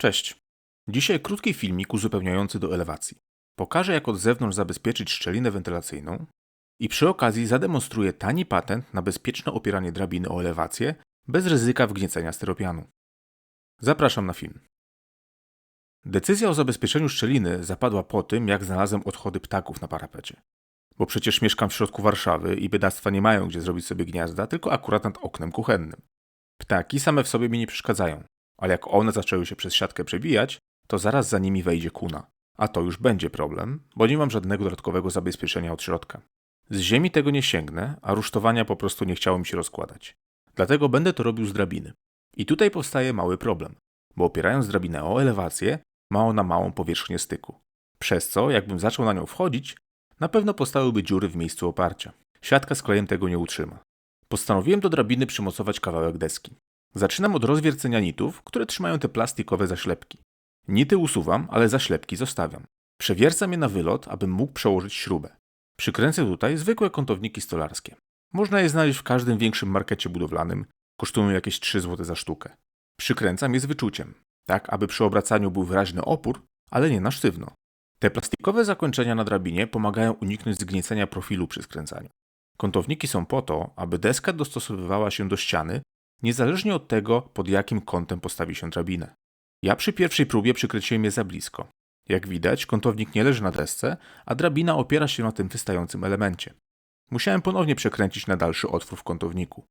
Cześć. Dzisiaj krótki filmik uzupełniający do elewacji. Pokażę, jak od zewnątrz zabezpieczyć szczelinę wentylacyjną i przy okazji zademonstruję tani patent na bezpieczne opieranie drabiny o elewację bez ryzyka wgniecenia styropianu. Zapraszam na film. Decyzja o zabezpieczeniu szczeliny zapadła po tym, jak znalazłem odchody ptaków na parapecie. Bo przecież mieszkam w środku Warszawy i biedactwa nie mają gdzie zrobić sobie gniazda, tylko akurat nad oknem kuchennym. Ptaki same w sobie mi nie przeszkadzają, ale jak one zaczęły się przez siatkę przebijać, to zaraz za nimi wejdzie kuna. A to już będzie problem, bo nie mam żadnego dodatkowego zabezpieczenia od środka. Z ziemi tego nie sięgnę, a rusztowania po prostu nie chciało mi się rozkładać. Dlatego będę to robił z drabiny. I tutaj powstaje mały problem, bo opierając drabinę o elewację, ma ona małą powierzchnię styku. Przez co, jakbym zaczął na nią wchodzić, na pewno powstałyby dziury w miejscu oparcia. Siatka z klejem tego nie utrzyma. Postanowiłem do drabiny przymocować kawałek deski. Zaczynam od rozwiercenia nitów, które trzymają te plastikowe zaślepki. Nity usuwam, ale zaślepki zostawiam. Przewiercam je na wylot, abym mógł przełożyć śrubę. Przykręcę tutaj zwykłe kątowniki stolarskie. Można je znaleźć w każdym większym markecie budowlanym, kosztują jakieś 3 zł za sztukę. Przykręcam je z wyczuciem, tak aby przy obracaniu był wyraźny opór, ale nie na sztywno. Te plastikowe zakończenia na drabinie pomagają uniknąć zgniecenia profilu przy skręcaniu. Kątowniki są po to, aby deska dostosowywała się do ściany, niezależnie od tego, pod jakim kątem postawi się drabinę. Ja przy pierwszej próbie przykręciłem je za blisko. Jak widać, kątownik nie leży na desce, a drabina opiera się na tym wystającym elemencie. Musiałem ponownie przekręcić na dalszy otwór w kątowniku.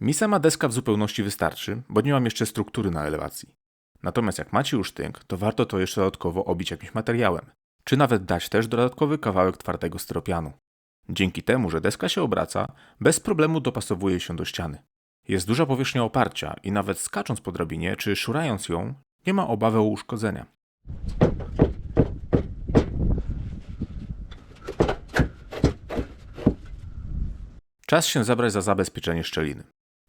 Mi sama deska w zupełności wystarczy, bo nie mam jeszcze struktury na elewacji. Natomiast jak macie już tynk, to warto to jeszcze dodatkowo obić jakimś materiałem, czy nawet dać też dodatkowy kawałek twardego styropianu. Dzięki temu, że deska się obraca, bez problemu dopasowuje się do ściany. Jest duża powierzchnia oparcia i nawet skacząc po drabinie czy szurając ją, nie ma obawy o uszkodzenia. Czas się zabrać za zabezpieczenie szczeliny.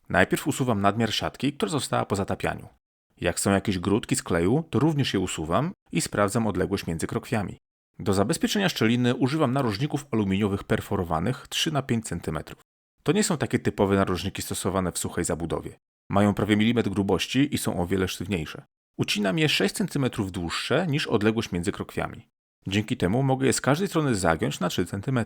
Najpierw usuwam nadmiar siatki, która została po zatapianiu. Jak są jakieś grudki z kleju, to również je usuwam i sprawdzam odległość między krokwiami. Do zabezpieczenia szczeliny używam narożników aluminiowych perforowanych 3 na 5 cm. To nie są takie typowe narożniki stosowane w suchej zabudowie. Mają prawie milimetr grubości i są o wiele sztywniejsze. Ucinam je 6 cm dłuższe niż odległość między krokwiami. Dzięki temu mogę je z każdej strony zagiąć na 3 cm.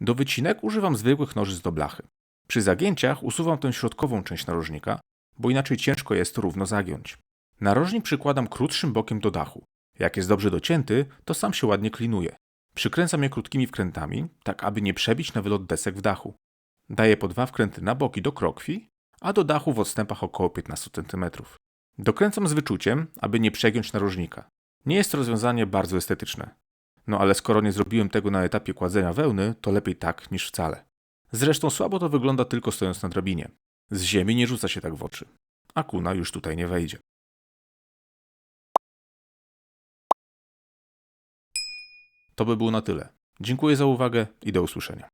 Do wycinek używam zwykłych nożyc do blachy. Przy zagięciach usuwam tę środkową część narożnika, bo inaczej ciężko jest równo zagiąć. Narożnik przykładam krótszym bokiem do dachu. Jak jest dobrze docięty, to sam się ładnie klinuje. Przykręcam je krótkimi wkrętami, tak aby nie przebić na wylot desek w dachu. Daję po dwa wkręty na boki do krokwi, a do dachu w odstępach około 15 cm. Dokręcam z wyczuciem, aby nie przegiąć narożnika. Nie jest to rozwiązanie bardzo estetyczne. No ale skoro nie zrobiłem tego na etapie kładzenia wełny, to lepiej tak niż wcale. Zresztą słabo to wygląda tylko stojąc na drabinie. Z ziemi nie rzuca się tak w oczy. A kuna już tutaj nie wejdzie. To by było na tyle. Dziękuję za uwagę i do usłyszenia.